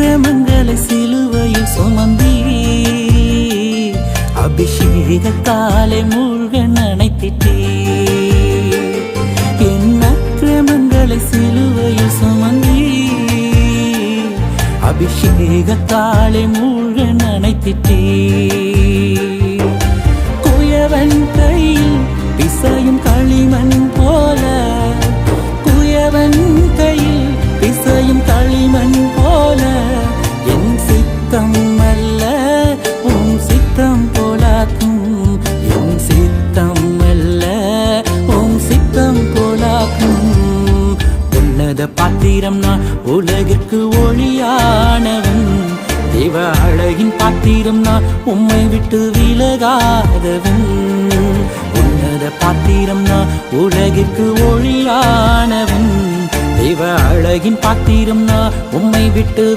அக்கிரமங்களை சிலுவையில் சுமந்தி அபிஷேகத்தாலே மூழ்க நினைத்திட்டே என் அக்கிரமங்களை சிலுவையில் சுமந்தி அபிஷேகத்தாலே மூழ்க நினைத்திட்டே உன்னத பாத்திரம் நான் உலகிற்கு ஒளியானவன். தேவ அழகின் பாத்திரம் நான் உம்மை விட்டு விலகாதவன். உன்னத பாத்திரம் நான் உலகிற்கு ஒளியானவன். தேவ அழகின் பாத்திரம் நான் உம்மை விட்டு